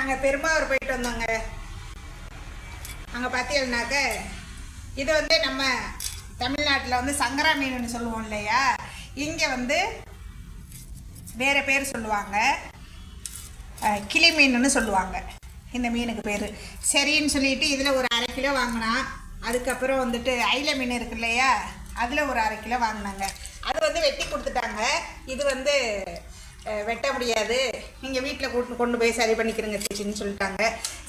நாங்கள் பெரும்பாவூர் போயிட்டு வந்தோங்க. அங்கே பார்த்தீங்கன்னாக்க இது வந்து நம்ம தமிழ்நாட்டில் வந்து சங்கரா மீனுன்னு சொல்லுவோம் இல்லையா? இங்கே வந்து வேறு பேர் சொல்லுவாங்க. கிளி மீனுன்னு சொல்லுவாங்க. இந்த மீனுக்கு பேர். சரின்னு சொல்லிட்டு இதில் ஒரு அரை கிலோ வாங்கினா அதுக்கப்புறம் வந்துட்டு ஐல மீன் இருக்கு இல்லையா? அதில் ஒரு அரை கிலோ வாங்கினாங்க. அது வந்து வெட்டி கொடுத்துட்டாங்க. இது வந்து வெட்ட முடியாது. நீங்கள் வீட்டில் கூட்டு கொண்டு போய் சரி பண்ணிக்கிறங்க சிச்சின்னு சொல்லிட்டாங்க.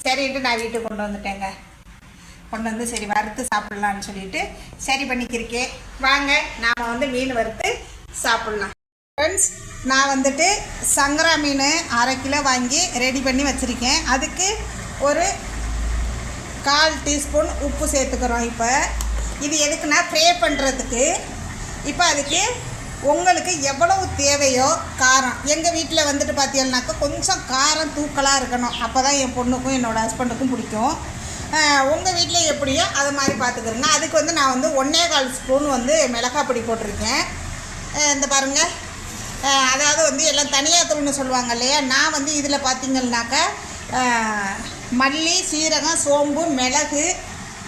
சரின்ட்டு நான் வீட்டுக்கு கொண்டு வந்துட்டேங்க. கொண்டு வந்து சரி வறுத்து சாப்பிட்லான்னு சொல்லிட்டு சரி பண்ணிக்கிருக்கேன் வாங்க நாம் வந்து மீன் வறுத்து சாப்பிட்லாம். ஃப்ரெண்ட்ஸ் நான் வந்துட்டு சங்கரா மீன் அரை கிலோ வாங்கி ரெடி பண்ணி வச்சுருக்கேன். அதுக்கு ஒரு கால் டீஸ்பூன் உப்பு சேர்த்துக்கிறோம் இப்போ. இது எதுக்குன்னா ஃப்ரே பண்ணுறதுக்கு இப்போ அதுக்கு உங்களுக்கு எவ்வளவு தேவையோ காரம். எங்கள் வீட்டில் வந்துட்டு பார்த்தீங்கன்னாக்கா கொஞ்சம் காரம் தூக்கலாக இருக்கணும். அப்போ தான் என் பொண்ணுக்கும் என்னோடய ஹஸ்பண்டுக்கும் பிடிக்கும். உங்கள் வீட்டில் எப்படியோ அது மாதிரி பார்த்துக்கிறேங்க அதுக்கு வந்து நான் வந்து ஒன்றே கால் ஸ்பூன் வந்து மிளகாய் பொடி போட்டிருக்கேன். இந்த பாருங்கள் அதாவது வந்து எல்லாம் தனியாக தூள்னு சொல்லுவாங்க இல்லையா? நான் வந்து இதில் பார்த்தீங்கன்னாக்கா மல்லி சீரகம் சோம்பு மிளகு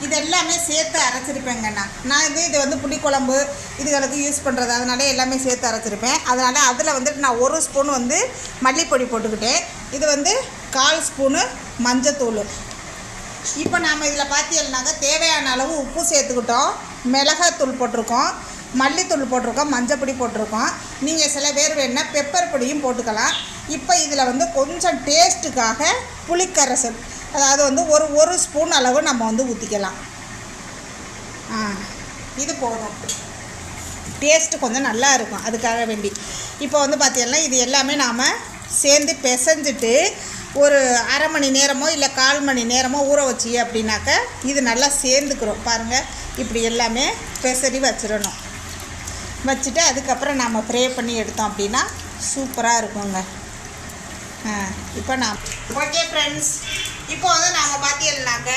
இது எல்லாமே சேர்த்து அரைச்சிருப்பேங்க நான் நான் இது இது வந்து புளிக்குழம்பு இதுகளுக்கு யூஸ் பண்ணுறது அதனால எல்லாமே சேர்த்து அரைச்சிருப்பேன். அதனால் அதில் வந்துட்டு நான் ஒரு ஸ்பூன் வந்து மல்லிப்பொடி போட்டுக்கிட்டேன். இது வந்து கால் ஸ்பூனு மஞ்சத்தூள். இப்போ நாம் இதில் பார்த்தீங்கன்னாக்கா தேவையான அளவு உப்பு சேர்த்துக்கிட்டோம். மிளகாத்தூள் போட்டிருக்கோம். மல்லித்தூள் போட்டிருக்கோம். மஞ்சப்பொடி போட்டிருக்கோம். நீங்கள் சில பேர் வேணால் பெப்பர் பொடியும் போட்டுக்கலாம். இப்போ இதில் வந்து கொஞ்சம் டேஸ்ட்டுக்காக புளிக்கரைசல். அதாவது வந்து ஒரு ஒரு ஸ்பூன் அளவு நம்ம வந்து ஊற்றிக்கலாம் ஆ இது போதும். டேஸ்ட்டு கொஞ்சம் நல்லா இருக்கும் அதுக்காக வேண்டி. இப்போ வந்து பார்த்தீங்கன்னா இது எல்லாமே நாம் சேர்ந்து பிசைஞ்சிட்டு ஒரு அரை மணி நேரமோ இல்லை கால் மணி நேரமோ ஊற வச்சு அப்படின்னாக்க இது நல்லா சேர்ந்துக்கிறோம். பாருங்கள் இப்படி எல்லாமே பெசரி வச்சிடணும். வச்சுட்டு அதுக்கப்புறம் நாம் ப்ரே பண்ணி எடுத்தோம் அப்படின்னா சூப்பராக இருக்குங்க. இப்போ நான் ஓகே ஃப்ரெண்ட்ஸ் இப்போ வந்து நாம் பார்த்தீங்கன்னாக்க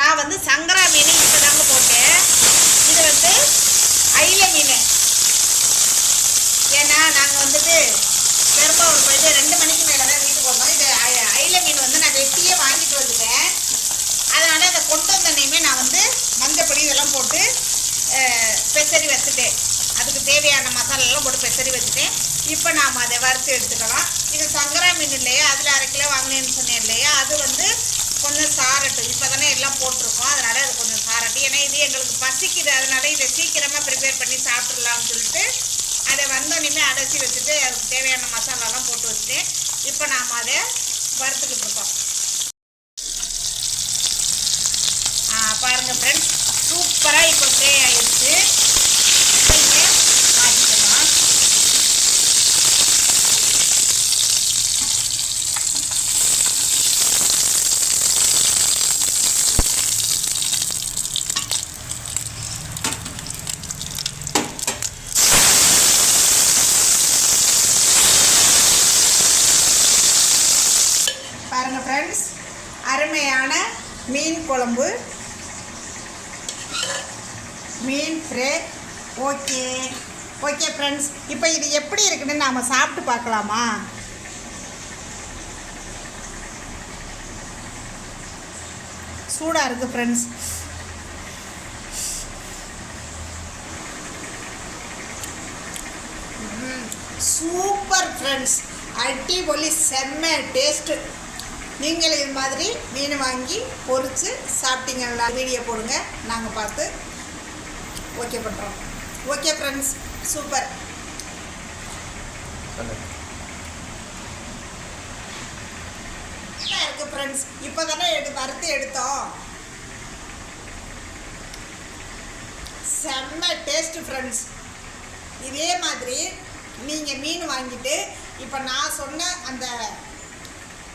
நான் வந்து சங்கரா மீன் இப்போ தாங்க போட்டேன். இது வந்து அயில மீன். ஏன்னா நாங்கள் வந்துட்டு பெரும்பாவூர் போயிட்டு ரெண்டு மணிக்கு மேலே தான் வீட்டுக்கு வந்தோம் இது அயில மீன் வந்து நான் வெட்டியே வாங்கிட்டு வந்துட்டேன். அதனால் அதை கொண்டு வந்தனையுமே நான் வந்து மஞ்சப்பொடி இதெல்லாம் போட்டு பெசரி வச்சுட்டேன். தேவையான மசாலாலாம் போட்டு பெசரி வச்சுட்டேன் இப்போ நாம் அதை வறுத்து எடுத்துக்கலாம். இது சங்கரா மீன் இல்லையா? அதில் அரை கிலோ வாங்கினேன்னு சொன்னேன் இல்லையா? அது வந்து கொஞ்சம் சாரட்டும் இப்போ தானே எல்லாம் போட்டிருக்கோம். அதனால் அது கொஞ்சம் சாரட்டும் ஏன்னா இது எங்களுக்கு பசிக்குது. அதனால இதை சீக்கிரமாக ப்ரிப்பேர் பண்ணி சாப்பிட்றலாம்னு சொல்லிட்டு அதை வந்தோடனே அடைச்சி வச்சுட்டு அதுக்கு தேவையான மசாலாலாம் போட்டு வச்சுட்டேன் இப்போ நாம் அதை வறுத்துக்கிட்டு இருக்கோம். பாருங்கள் ஃப்ரெண்ட்ஸ் சூப்பராக இப்போ ஃப்ரே ஆயிடுச்சு இப்போ இங்கே மாற்றிக்கலாம் பாருங்க ஃப்ரெண்ட்ஸ் அருமையான மீன் குழம்பு. மீன் ஃப்ரே. ஓகே. ஓகே ஃப்ரெண்ட்ஸ் இப்போ இது எப்படி இருக்குன்னு நாம் சாப்பிட்டு பார்க்கலாமா? சூடாக இருக்குது ஃப்ரெண்ட்ஸ் சூப்பர் ஃப்ரெண்ட்ஸ் அடிபொலி செம்ம டேஸ்ட்டு நீங்கள் இது மாதிரி மீன் வாங்கி பொரித்து சாப்பிட்டீங்கன்னா வீடியோ போடுங்க. நாங்கள் பார்த்து ஓகே பண்ணுறோம் ஓகே ஃப்ரெண்ட்ஸ் சூப்பர் நல்லா இருக்கு ஃப்ரெண்ட்ஸ் இப்போ தானே எடு வறுத்து எடுத்தோம். செம்ம டேஸ்ட்டு ஃப்ரெண்ட்ஸ் இதே மாதிரி நீங்கள் மீன் வாங்கிட்டு இப்போ நான் சொன்ன அந்த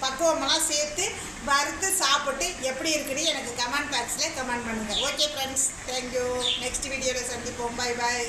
பக்குவமெல்லாம் சேர்த்து வறுத்து சாப்பிட்டு எப்படி இருக்குன்னு எனக்கு கமெண்ட் பாக்ஸில் கமெண்ட் பண்ணுங்கள் ஓகே ஃப்ரெண்ட்ஸ் தேங்க்யூ நெக்ஸ்ட் வீடியோவில் சந்திப்போம். Bye bye